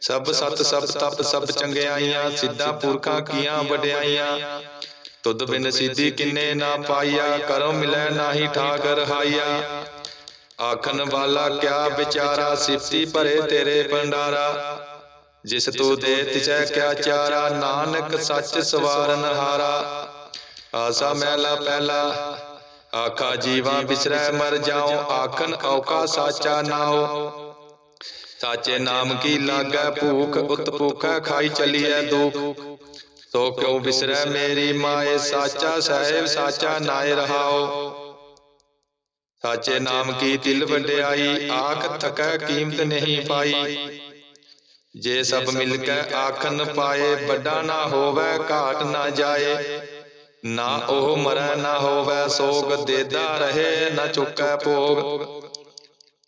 ਸਭ ਸਤ ਸਭ ਤਪ ਸਭ ਚੰਗਿਆਈਆਂ ਸਿੱਧਾ ਪੁਰਖਾਂ ਕੀਆਂ ਵਡਿਆਈਆਂ। ਤੁਧ ਬਿਨ ਸਿੱਧੀ ਕਿੰਨੇ ਨਾ ਪਾਈਆ ਕਰੋ ਮਿਲੈ ਨਾਹੀ ਠਾਕ ਰਹਾਈਆ ਆਖਣ ਵਾਲਾ ਕਿਆ ਵਿਚਾਰਾ ਸਿਫਤੀ ਭਰੇ ਤੇਰੇ ਭੰਡਾਰਾ। ਜਿਸ ਤੂੰ ਦੇ ਤਿਸੈ ਕਿਆ ਚਾਰਾ ਨਾਨਕ ਸੱਚ ਸਵਾਰਨ ਹਾਰਾ। ਆਸਾ ਮਹਿਲਾ ਪਹਿਲਾ ਆਖਾ ਜੀਵਾਂ ਬਿਸਰੈ ਮਰ ਜਾਉ ਆਖਨ ਔਕਾ ਸਾਚਾ ਨਾਉ। ਸਾਚੇ ਨਾਮ ਕੀ ਲਾਗੈ ਭੂਖ ਉਤ ਭੂਖੈ ਖਾਈ ਚਲੀਐ ਦੁਖ ਸੋ ਕਿਉ ਬਿਸਰੈ ਮੇਰੀ ਮਾਏ ਸਾਚਾ ਸਾਹਿਬ ਸਾਚਾ ਨਾਏ ਰਹਾਓ ਸਾਚੇ ਨਾਮ ਕੀ ਤਿਲ ਵਡਿਆਈ ਆਖ ਥਕੈ ਕੀਮਤ ਨਹੀਂ ਪਾਈ ਜੇ ਸਭ ਮਿਲ ਕੇ ਆਖਨ ਪਾਏ ਵੱਡਾ ਨਾ ਹੋਵੇ ਘਾਟ ਨਾ ਜਾਏ ਨਾ ਉਹ ਮਰੈ ਨਾ ਹੋਵੇ ਸੋਗ ਦੇਦਾ ਰਹੇ ਨਾ ਚੁੱਕੈ ਭੋਗ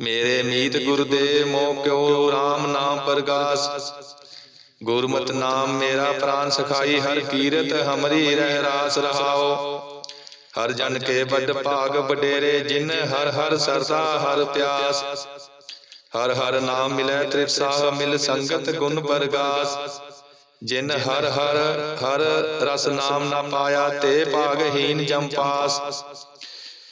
ਮੇਰੇ ਮੀਤ ਗੁਰ ਦੇ ਮੋ ਕਿਉ RAM ਨਾਮ ਪ੍ਰਗਾਸ। ਗੁਰਮਤਿ ਨਾਮ ਮੇਰਾ ਪ੍ਰਾਨ ਸਖਾਈ, ਹਰ ਕੀਰਤ ਹਮਰੀ ਰਹਿ ਰਾਸ ਰਹਾਓ ਹਰ ਜਨ ਕੇ ਵੱਡ ਭਾਗ ਵਡੇਰੇ, ਜਿਨ ਹਰ ਹਰ ਸਰਦਾ ਹਰ ਪਿਆਸ। ਹਰ ਹਰ ਨਾਮ ਮਿਲੈ ਤ੍ਰਿਪਸਾਹ ਮਿਲ ਸੰਗਤ ਗੁਣ ਪ੍ਰਗਾਸ ਜਿਨ ਹਰ ਹਰ ਹਰ ਰਸ ਨਾਮ ਨਾ ਪਾਇਆ, ਤੇ ਭਾਗਹੀਨ ਜੰਪਾਸ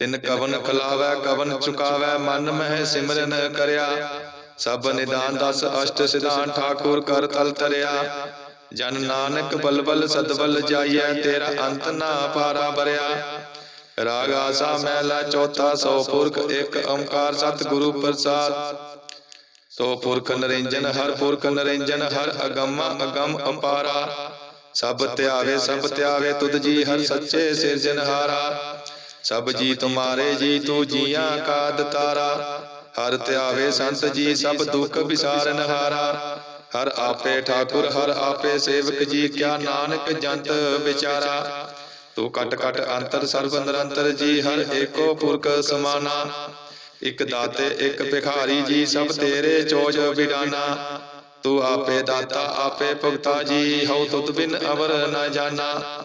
ਤਿਨ ਕਵਨ ਖਲਾਵੈ ਕਵਨ ਚੁਕਾਵੈ ਮਨ ਮਹਿ ਸਿਮਰਨ ਕਰਿਆ। ਸਭ ਨਿਦਾਨ ਦਸ ਅਸ਼ਟ ਸਿਧਾਨ ਠਾਕੁਰ ਕਰ ਤਲ ਤਰਿਆ। ਜਨ ਨਾਨਕ ਬਲਬਲ ਸਦਬਲ ਜਾਈਐ ਤੇਰਾ ਅੰਤ ਨਾ ਪਾਰਾ ਬਰਿਆ ਰਾਗ ਆਸਾ ਮਹਿਲਾ ਚੌਥਾ ਸੋ ਪੁਰਖ ਇੱਕ ਓੰਕਾਰ ਸਤਿਗੁਰੂ ਪ੍ਰਸਾਦ। ਸੋ ਪੁਰਖ ਨਰਿੰਜਨ ਹਰ ਪੁਰਖ ਨਰਿੰਜਨ ਹਰ ਅਗੰਮ ਅਗੰਮ ਅਪਾਰਾ। ਸਭ ਧਿਆਵੇ ਸਭ ਧਿਆਵੇ ਤੁਧ ਜੀ ਹਰ ਸੱਚੇ ਸਿਰਜਨਹਾਰਾ ਸਭ ਜੀ ਤੁਮਾਰੇ ਜੀ ਤੂੰ ਜੀਆਂ ਕਾ ਦਤਾਰਾ। ਹਰ ਧਿਆਵੇ ਸੰਤ ਜੀ ਸਭ ਦੁੱਖ ਵਿਸਾਰਨ ਹਾਰਾ। ਹਰ। ਆਪੇ ਠਾਕੁਰ ਹਰ ਆਪੇ ਸੇਵਕ ਜੀ ਕਿਆ ਨਾਨਕ ਜੰਤ ਵਿਚਾਰਾ। ਤੂੰ ਕਟ ਕਟ ਅੰਤਰ ਸਰਬ ਨਿਰੰਤਰ ਜੀ ਹਰ ਏਕੋ ਪੁਰਖ ਸਮਾਨਾ। ਇਕ ਦਾਤੇ ਇਕ ਭਿਖਾਰੀ ਜੀ ਸਭ ਤੇਰੇ ਚੋਜ ਵਿਡਾਨਾ। ਤੂੰ ਆਪੇ ਦਾਤਾ ਆਪੇ ਭੁਗਤਾ ਜੀ ਹਉ ਤੁਧ ਬਿਨ ਅਵਰ ਨ ਜਾਣਾ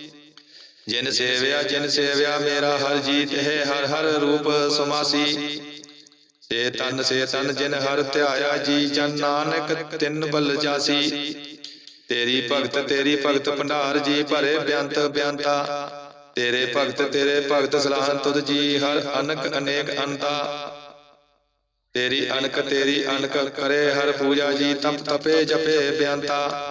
ਜਿਨ ਸੇਵਿਆ ਜਿਨ ਸੇਵਿਆ, ਮੇਰਾ ਹਰ ਜੀਤ ਹੈ, ਹਰ ਹਰ ਰੂਪ ਸਮਾਸੀ। ਸੇ ਤਨ ਸੇ ਤਨ ਜਿਨ ਹਰ ਧਿਆਇਆ ਜੀ, ਜਨ ਨਾਨਕ ਤਿਨ ਬਲ ਜਾਸੀ। ਤੇਰੀ ਭਗਤ ਤੇਰੀ ਭਗਤ ਭੰਡਾਰ ਜੀ, ਭਰੇ ਬਿਆੰਤ ਬਿਆੰਤਾ। ਤੇਰੇ ਭਗਤ ਤੇਰੇ ਭਗਤ ਸਲਾਹਨ ਤੁਧ ਜੀ, ਹਰ ਅਨਕ ਅਨੇਕ ਅੰਤਾ। ਤੇਰੀ ਅਨਕ ਤੇਰੀ ਅਨਕ ਕਰੇ, ਹਰ ਪੂਜਾ ਜੀ, ਤਪ ਤਪੇ ਜਪੇ ਬਿਆੰਤਾ।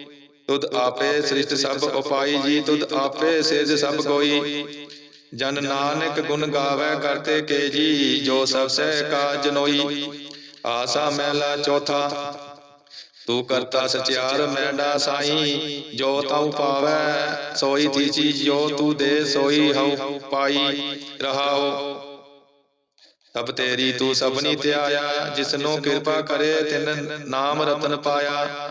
ਤੁਧ ਆਪੇ ਸ੍ਰਿਸ਼ਟ ਸਭ ਉਪਾਈ ਜੀ ਤੁਧ ਆਪੇ ਸੇਜ ਸਭ ਕੋਈ। ਜਨ ਨਾਨਕ ਗੁਣ ਗਾਵੇ ਕਰਤੇ ਕੇ ਜੀ ਜੋ ਸਭ ਸਹਿ ਕਾ ਜਨੋਈ ਆਸਾ ਮਹਿਲਾ ਚੌਥਾ। ਤੂੰ ਕਰਤਾ ਸਚਿਆਰ ਮੈਂਡਾ ਸਾਈ। ਜੋ ਤਉ ਪਾਵੈ ਸੋਈ ਤੀ ਚੀਜ਼ ਜੋ ਤੂੰ ਦੇ ਸੋਈ ਹਉ ਪਾਈ ਰਹਾਉ ਤਬ ਤੇਰੀ ਤੂੰ ਸਭਨੀ ਧਿਆਇਆ ਜਿਸਨੂੰ ਕਿਰਪਾ ਕਰੇ ਤਿਨ ਨਾਮ ਰਤਨ ਪਾਇਆ।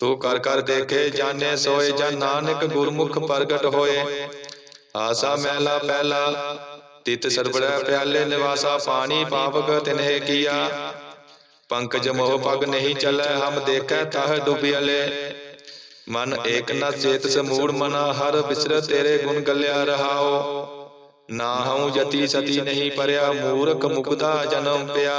ਤੂੰ ਕਰ ਕਰ ਦੇਖੇ ਜਾਣੇ ਸੋਏ ਜਨ ਨਾਨਕ ਗੁਰਮੁਖ ਪ੍ਰਗਟ ਹੋਏ। ਆਸਾ ਮਹਿਲਾ ਪਹਿਲਾ ਤਿਤ ਸਰਬੜਾ ਪਿਆਲੇ ਨਿਵਾਸਾ ਪਾਣੀ ਪਾਵਕ ਤਿਨਹਿ ਕੀਆ। ਪੰਕਜ ਮੋਹ ਪਗ ਨਹੀਂ ਚੱਲੈ, ਹਮ ਦੇਖੈ ਤਹ ਡੁਬਿਆਲੇ ਮਨ ਏਕ ਨ ਚੇਤ ਸਮੂੜ ਮਨਾ, ਹਰ ਵਿਸਰ ਤੇਰੇ ਗੁਣ ਗੱਲਿਆ ਰਹਾਓ। ਨਾ ਹਉ ਜਤੀ ਸਤੀ ਨਹੀਂ ਪਰਿਆ, ਮੂਰਖ ਮੁਕਦਾ ਜਨਮ ਪਿਆ।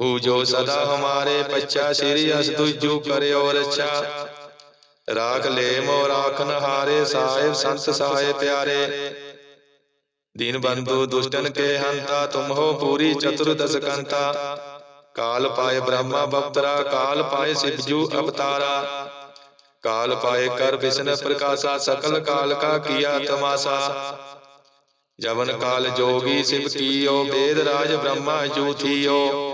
ਹੂ ਜੋ ਸਦਾ ਹਮਾਰੇ ਪੱਚਾ ਸ੍ਰੀ ਅਸ ਤੁਜੂ ਕਰਿਓ ਰਛਾ ਰਾਖ ਲੈ ਮੋ ਰਾਖਨ ਹਾਰੇ ਸਾਹਿਬ ਸੰਤ ਸਹਾਏ ਪਿਆਰੇ ਦੀਨ ਬੰਧੂ ਦੁਸ਼ਟਨ ਕੇ ਹੰਤਾ ਤੁਮ ਹੋ ਪੂਰੀ ਚਤੁਰਦਸ ਕੰਤਾ ਕਾਲ ਪਾਏ ਬ੍ਰਹਮਾ ਬਪਤਰਾ ਕਾਲ ਪਾਏ ਸਿਵਜੂ ਅਵਤਾਰਾ ਕਾਲ ਪਾਏ ਕਰ ਵਿਸ਼ਨ ਪ੍ਰਕਾਸ਼ਾ ਸਕਲ ਕਾਲ ਕਾ ਕੀਆ ਤਮਾਸਾ ਜਵਨ ਕਾਲ ਜੋਗੀ ਸਿਵ ਕੀਓ ਵੇਦ ਰਾਜ ਬ੍ਰਹਮਾ ਜੂ ਥੀਓ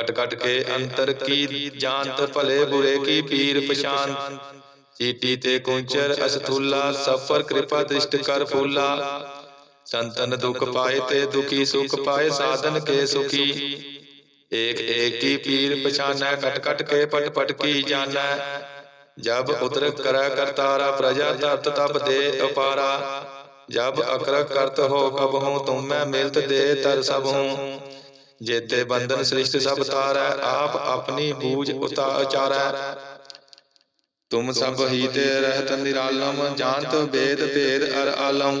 ਕਟ ਕਟ ਕੇ ਅੰਤਰ ਕੀ ਜਾਣਤ ਭਲੇ ਬੁਰੇ ਕੀ ਪੀਰ ਪਛਾਨ ਚੀਟੀ ਤੇ ਕੁੰਚਰ ਅਸਥੂਲਾ ਸਫਰ ਕਿਰਪਾ ਦ੍ਰਿਸ਼ਟ ਕਰ ਫੂਲਾ। ਸੰਤਨ ਦੁਖ ਪਾਏ ਤੇ ਦੁਖੀ ਸੁਖ ਪਾਏ ਸਾਧਨ ਕੇ ਸੁਖੀ। ਏਕ ਏਕ ਕੀ ਪੀਰ ਪਛਾਨੈ ਕਟ ਕਟ ਕੇ ਪਟ ਪਟ ਕੀ ਜਾਣੈ। ਜਬ ਉਦਰ ਕਰੈ ਕਰਤਾਰਾ ਪ੍ਰਜਾ ਧਰਤ ਤਬ ਦੇ ਅਪਾਰਾ ਜਬ ਅਕਰ ਕਰਤ ਹੋ ਕਬ ਹੂੰ ਤੁਮ ਮੈਂ ਮਿਲਤ ਦੇ ਤਰ ਸਭ ਹੂੰ ਜੇਤੇ ਬੰਧਨ ਸ੍ਰਿਸ਼ਟ ਸਭ ਤਾਰੈ ਆਪ ਆਪਣੀ ਬੂਝ ਉਤਾ ਉਚਾਰੈ ਤੁਮ ਸਭ ਹੀ ਤੇ ਰਹਿਤ ਨਿਰਾਲਮ ਜਾਣਤ ਵੇਦ ਭੇਦ ਅਰ ਆਲਮ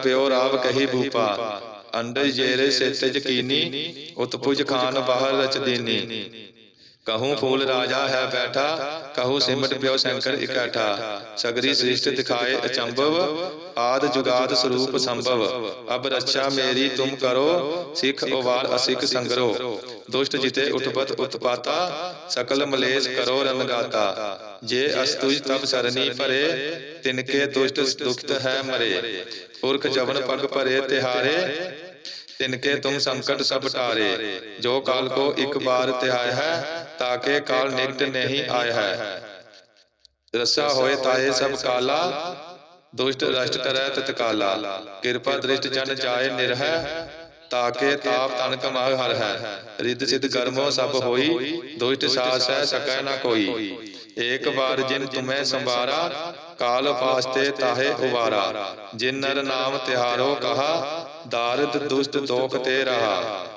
ਪਿਓ ਰਾਵ ਕਹੀ ਭੂਪਾ ਅੰਡਰ ਜੇਰੇ ਸਿਤ ਯਕੀਨੀ ਉਤਪੁਜ ਖਾਨ ਬਾਹਰ ਰਚ ਦੀਨੀ ਕਹੂੰ ਫੂਲ ਰਾਜਾ ਹੈ ਬੈਠਾ ਕਹੂੰ ਸਿਮਟ ਪਿਓ ਸ਼ੰਕਰ ਇਕੱਠਾ। ਸਗਰੀ ਸ੍ਰਿਸ਼ਟ ਦਿਖਾਏ ਅਚੰਭਵ ਆਦ ਜੁਗਾਦ ਸਰੂਪ ਸੰਭਵ। ਅਬ ਰੱਛਾ ਮੇਰੀ ਤੁਮ ਕਰੋ ਸਿੱਖ ਉਵਾਰ ਅਸਿੱਖ ਸੰਗਰੋ। ਦੁਸ਼ਟ ਜਿਤੇ ਉਠਪਤ ਉਤਪਾਤਾ ਸਕਲ ਮਲੇਸ਼ ਕਰੋ ਰਨਗਾਤਾ ਜੇ ਅਸਤੁਜ ਤਬ ਸਰਨੀ ਭਰੇ ਤਿਨਕੇ ਦੁਸ਼ਟ ਦੁਖਤ ਹੈ ਮਰੇ। ਪੁਰਖ ਜਵਨ ਪਗ ਭਰੇ ਤਿਹਾਰੇ ਤਿਨਕੇ ਤੁਮ ਸੰਕਟ ਸਭ ਟਾਰੇ ਜੋ ਕਾਲ ਕੋ ਇੱਕ ਬਾਰ ਤਿਹਾਇ ਹੈ ਤਾਕੇ ਕਾਲ ਨਿਕਟ ਨਹੀਂ ਆਇਆ ਹੈ। ਰਸਾ ਹੋਏ ਤਾਏ ਸਭ ਕਾਲਾ ਦੁਸ਼ਟ ਰਸ਼ਟ ਕਰੈ ਤਤਕਾਲਾ ਕਿਰਪਾ ਦ੍ਰਿਸ਼ਟ ਜਨ ਜਾਏ ਨਿਰਹਿ ਤਾਕੇ ਤਾਪ ਤਨ ਕਮਾਇ ਹਰ ਹੈ। ਰਿੱਧ ਸਿਧ ਕਰਮੋ ਸਭ ਹੋਈ ਦੁਸ਼ਟ ਸਾਸ ਹੈ ਸਕੈ ਨਾ ਕੋਈ। ਏਕ ਵਾਰ ਜਿਨ ਤੁਮੈ ਸੰਵਾਰਾ ਕਾਲ ਫਾਸਤੇ ਤਾਹੇ ਉਵਾਰਾ। ਜਿਨ ਨਰ ਨਾਮ ਤਿਹਾਰੋ ਕਹਾ ਦਾਰਦ ਦੁਸ਼ਟ ਦੋਖ ਤੇ ਰਹਾ।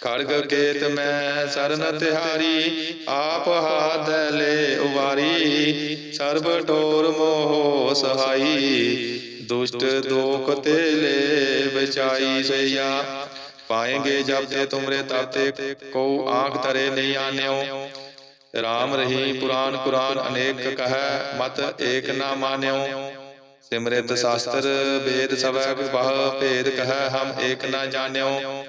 ਖੜਗ ਕੇਤ ਮੈਂ ਸਰਨ ਤਿਹਾਰੀ ਆਪ ਹਾਥ ਲੈ ਉਵਾਰੀ। ਸਰਬ ਟੋਰ ਮੋਹ ਸਹਾਈ। ਦੁਸ਼ਟ ਦੋਖ ਤੇ ਲੈ ਬਚਾਈ ਸਈਆ। ਪਾਏਂਗੇ ਜਬ ਤੇ ਤੁਮਰੇ ਤਬ ਤੇ ਕੋ ਆਂਖ ਤਰੇ ਨਹੀਂ ਆਨਿਓ। ਰਾਮ ਰਹੀ ਪੁਰਾਨ ਕੁਰਾਨ ਅਨੇਕ ਕਹੈ ਮਤ ਏਕ ਨਾ ਮਾਨਿਓ। ਸਿਮਰਿਤ ਸ਼ਾਸਤਰ ਵੇਦ ਸਭੈ ਵਿਵਾਹ ਭੇਦ ਕਹੈ ਹਮ ਏਕ ਨਾ ਜਾਣਿਓ।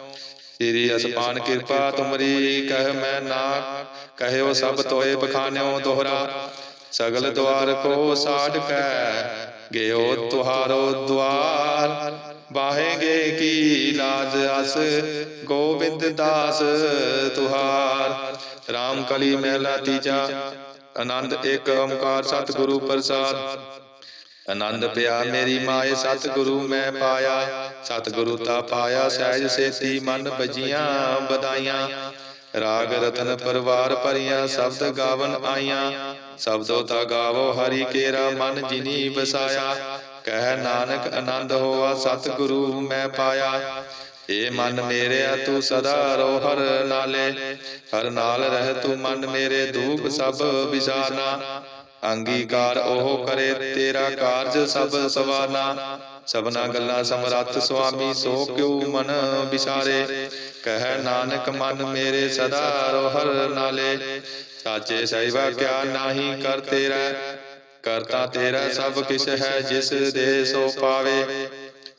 ਸ੍ਰੀ ਅਸਪਾਨ ਕਿਰਪਾ ਤੁਮਰੀ ਕਹਿ ਮੈਂ ਨਾ ਕਹਿਓ ਸਭ ਤੋਏ ਬਖਾਨਿਓ ਦੋਹਰਾ। ਸਗਲ ਦਵਾਰ ਕੋ ਸਾਡ ਕੈ। ਗਿਓ ਤੁਹਾਰੋ ਦਵਾਰ ਬਾਹੇਗੇ ਕੀ ਲਾਜ ਅਸ? ਗੋਬਿੰਦ ਦਾਸ ਤੁਹਾਰ। RAM ਕਲੀ ਮਹਿਲਾ ਤੀਜਾ। ਆਨੰਦ ਇੱਕ ਓੰਕਾਰ ਸਤਿਗੁਰੂ ਪ੍ਰਸਾਦ। ਆਨੰਦ ਪਿਆ ਮੇਰੀ ਮਾਏ, ਸਤਿਗੁਰੂ ਮੈਂ ਪਾਇਆ। ਸਤਿਗੁਰੂ ਤਾ ਪਾਇਆ, ਸਹਿਜ ਸੇਤੀ ਮਨ ਬਜੀਆਂ ਬਦਾਈਆਂ ਰਾਗ ਰਤਨ ਪਰਵਾਰ ਭਰੀਆਂ, ਸ਼ਬਦ ਗਾਵਨ ਆਈਆਂ। ਸ਼ਬਦੋ ਤਾ ਗਾਵੋ ਹਰੀ ਕੇਰਾ ਮਨ ਜਿਨੀ ਵਸਾਇਆ। ਕਹਿ ਨਾਨਕ ਆਨੰਦ ਹੋਆ, ਸਤਿਗੁਰੂ ਮੈਂ ਪਾਇਆ। ਏ ਮਨ ਮੇਰਿਆ ਤੂੰ ਸਦਾ ਰੋ ਹਰ ਨਾਲੇ। ਹਰ ਨਾਲ ਰਹਿ ਤੂੰ ਮਨ ਮੇਰੇ ਦੂਪ ਸਭ ਵਿਸਾਰਨਾ ਅੰਗੀਕਾਰ ਉਹ ਕਰੇ, ਤੇਰਾ ਕਾਰਜ ਸਭ ਸਵਾਰਨਾ ਸਭਨਾ ਗੱਲਾਂ ਸਮਰੱਥ ਸੁਆਮੀ ਸੋ ਕਿਉ ਮਨ ਵਿਸਾਰੇ ਕਹਿ ਨਾਨਕ ਮਨ ਮੇਰੇ ਸਦਾ ਰੋ ਹਰ ਨਾਲੇ। ਸਾਚੇ ਸਹਿਬਾ ਕਿਆ ਨਾਹੀ ਕਰ ਤੇਰਾ। ਕਰਤਾ ਤੇਰਾ ਸਭ ਕਿਛ ਹੈ ਜਿਸ ਦੇ ਸੋ ਪਾਵੇ।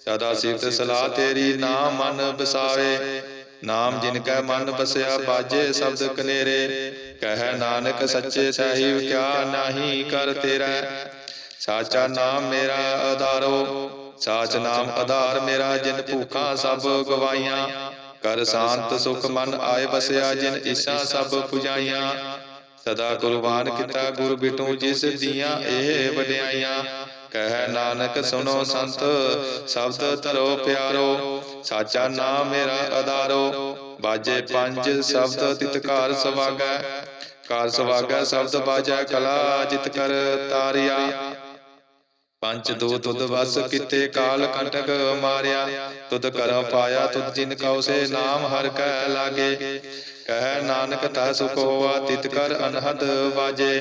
ਸਦਾ ਸਿਫਤ ਸਲਾਹ ਤੇਰੀ ਨਾਮ ਮਨ ਬਸਾਵੇ ਨਾਮ ਜਿਨ ਕੈ ਮਨ ਬਸਿਆ ਬਾਜੇ ਸ਼ਬਦ ਕਨੇਰੇ। ਕਹਿ ਨਾਨਕ ਸੱਚੇ ਸਾਹਿਬ ਕਿਆ ਨਾਹੀ ਕਰ ਤੇਰਾ। ਸਾਚਾ ਨਾਮ ਮੇਰਾ ਆਧਾਰੋ ਸਾਚ ਨਾਮ ਆਧਾਰ ਮੇਰਾ, ਜਿਨ ਭੂਖਾਂ ਸਭ ਗਵਾਈਆਂ ਕਰ ਸ਼ਾਂਤ ਸੁਖ ਮਨ ਆਏ ਬਸਿਆ ਜਿਨ ਇਛਾ ਸਭ ਪੁਜਾਈਆਂ। ਸਦਾ ਕੁਰਬਾਨ ਕੀਤਾ ਗੁਰ ਬਿਟੂ, ਜਿਸ ਦੀਆਂ ਇਹ ਵਡਿਆਈਆਂ। ਕਹਿ ਨਾਨਕ ਸੁਨੋ ਸੰਤ, ਸ਼ਬਦ ਧਰੋ ਪਿਆਰੋ। ਸਾਚਾ ਨਾਮ ਮੇਰਾ ਆਧਾਰੋ। ਬਾਜੇ ਪੰਜ ਸ਼ਬਦ ਤਿਤਕਾਰ ਸਵਾਗੈ। ਕਾਰ ਸਵਾਗੈ, ਸ਼ਬਦ ਬਾਜੈ ਕਲਾ, ਜਿਤ ਕਰ ਤਾਰਿਆ। ਪੰਜ ਦੋ ਤੁਧ ਵਸ ਕਿਤੇ ਕਾਲ ਕੰਟਕ ਮਾਰਿਆ। ਤੁਧ ਕਰਮ ਪਾਇਆ ਤੁਧ ਜਿਨ ਕਉ ਸੇ ਨਾਮ ਹਰ ਕੈ ਲਾਗੇ। ਕਹਿ ਨਾਨਕ ਤਾ ਸੁਖ ਹੋਆ ਤਿਤ ਕਰ ਅਨਹਦ ਵਾਜੇ।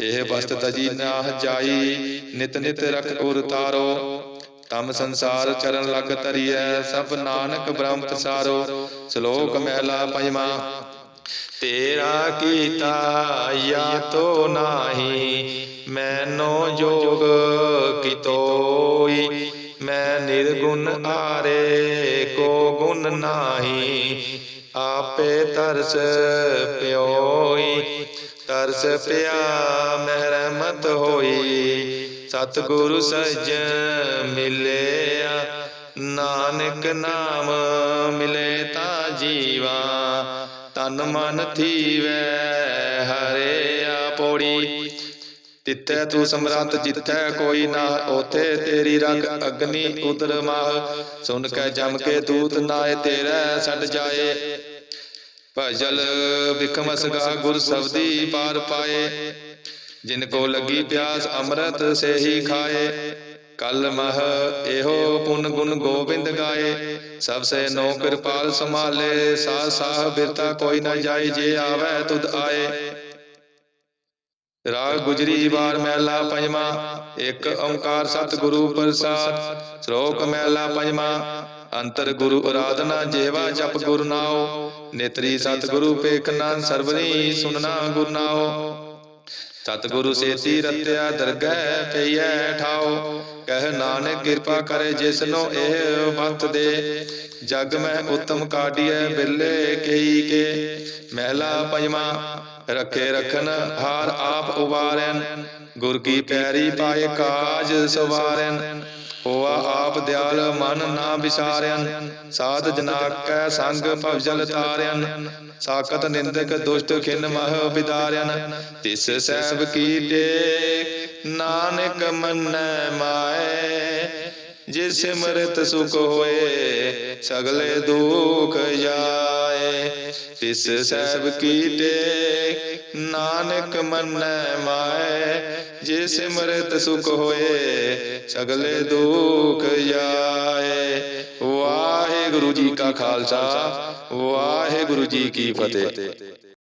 ਇਹ ਵਸਤ ਤਜੀ ਨਾ ਜਾਈ ਨਿਤ ਨਿਤ ਰਖ ਉਰ ਤਾਰੋ। ਤਮ ਸੰਸਾਰ ਚਰਨ ਲਗ ਤਰੀਐ ਸਭ ਨਾਨਕ ਬ੍ਰਹਮ ਪਸਾਰੋ। ਸ਼ਲੋਕ ਮਹਿਲਾ ਪੰਜਵਾ ਤੇਰਾ ਕੀਤਾ ਯਾ ਤੋ ਨਾਹੀ। ਮੈਨੋ ਜੋਗ ਕਿਤੋਈ ਮੈਂ ਨਿਰਗੁਣ ਆਰੇ ਕੋ ਗੁਣ ਨਾਹੀ। ਆਪੇ ਤਰਸ ਪਿਓਈ ਤਰਸ ਪਿਆ ਮਹਿਰਮਤ ਹੋਈ। ਸਤਿਗੁਰੂ ਸੱਜਣ ਮਿਲਿਆ। ਨਾਨਕ ਨਾਮ ਮਿਲੇ ਤਾਂ ਜੀਵਾ। ਤਨ ਮਨ ਥੀਵੈ ਹਰਿਆ ਪੋੜੀ ਤਿੱਥੈ ਤੂੰ ਸਮਰੱਥ ਜਿੱਥੈ ਕੋਈ ਨਾ ਉਥੇ ਤੇਰੀ ਰਗ ਅਗਨੀ ਉਦਰ ਮਾਹ। ਸੁਨ ਕੇ ਜਮ ਕੇ ਦੂਤ ਨਾਏ, ਤੇਰਾ ਛੱਡ ਜਾਏ। ਭਜਲ ਬਿਕਮਸਗਾ ਗੁਰ ਸਬਦੀ ਪਾਰ ਪਾਏ। ਜਿਨ ਕੋ ਲੱਗੀ ਪਿਆਸ ਅੰਮ੍ਰਿਤ ਸੇ ਖਾਏ। ਕਲ ਮਹ ਇਹੋ ਪੁਨ ਗੁਣ ਗੋਬਿੰਦ ਗਾਏ। ਸਭ ਸੇ ਨੋ ਕਿਰਪਾਲ ਸੰਭਾਲੇ। ਸਾ ਸਾਹ ਬਿਰਤਾ ਕੋਈ ਨਾ ਜਾਏ, ਜੇ ਆਵੇ ਤੁਧ ਆਏ। ਰਾਗ ਗੁਜਰੀ ਵਾਰ ਮਹਿਲਾ ਪੰਜਵਾ। ਇੱਕ ਓੰਕਾਰ ਸਤਿਗੁਰੂ ਪ੍ਰਸਾਦ। ਸ਼ਲੋਕ ਮਹਿਲਾ ਪੰਜਵਾ। ਅੰਤਰ ਗੁਰੂ ਅਰਾਧਨਾ ਜੇਵਾ ਜਪ ਗੁਰ ਨਾਉ। ਨੇਤਰੀ ਸਤਿਗੁਰੂ ਪੇਖਨਾ ਸਰਵਨੀ ਸੁਨਣਾ ਗੁਰ ਨਾਉ। ਸਤਿਗੁਰੂ ਸੇਤੀ ਰਤਿਆ ਦਰਗਹਿ ਪਈਐ ਠਾਉ। ਕਹਿ ਨਾਨਕ ਕਿਰਪਾ ਕਰੇ ਜਿਸਨੋ ਇਹ ਵਕਤ ਦੇ। ਜਗ ਮੈਂ ਉਤਮ ਕਾਢੀਐ ਬਿੱਲੇ ਕਈ ਕੇ। ਮਹਿਲਾ ਪੰਜਵਾ, ਰੱਖੇ ਰਖਨ ਹਾਰ ਆਪ ਉਵਾਰੈਨ। ਗੁਰ ਕੀ ਪੈਰੀ ਪਾਏ ਕਾਜ ਸਵਾਰੈਨ। ਆਪ ਦਿਆਲ ਮਨ ਨਾ ਵਿਸਾਰਿਆਨ ਸਾਧ ਜਨਾ ਕੈ ਸੰਗ ਭਵਜਲ ਤਾਰਿਆਨ ਸਾਕਤ ਨਿੰਦਕ ਦੁਸ਼ਟ ਖਿਨ ਮਹ ਵਿਦਾਰਿਆਨ ਤਿਸ ਸਹਿਬ ਕੀਤੇ ਨਾਨਕ ਮੰਨੈ ਮਾਏ, ਜਿਸ ਸਿਮਰਤ ਸੁਖ ਹੋਏ ਸਗਲੇ ਦੁਖ ਜਾਏ ਜਾਏ ਤਿਸ ਸਹਿਬ ਕੀਟੇ ਨਾਨਕ ਮੰਨੈ ਮਾਏ ਜੇ ਸਿਮਰਤ ਸੁਖ ਹੋਏ, ਸਗਲੇ ਦੁਖ ਜਾਏ। ਵਾਹਿਗੁਰੂ ਜੀ ਕਾ ਖਾਲਸਾ, ਵਾਹਿਗੁਰੂ ਜੀ ਕੀ ਫਤਿਹ।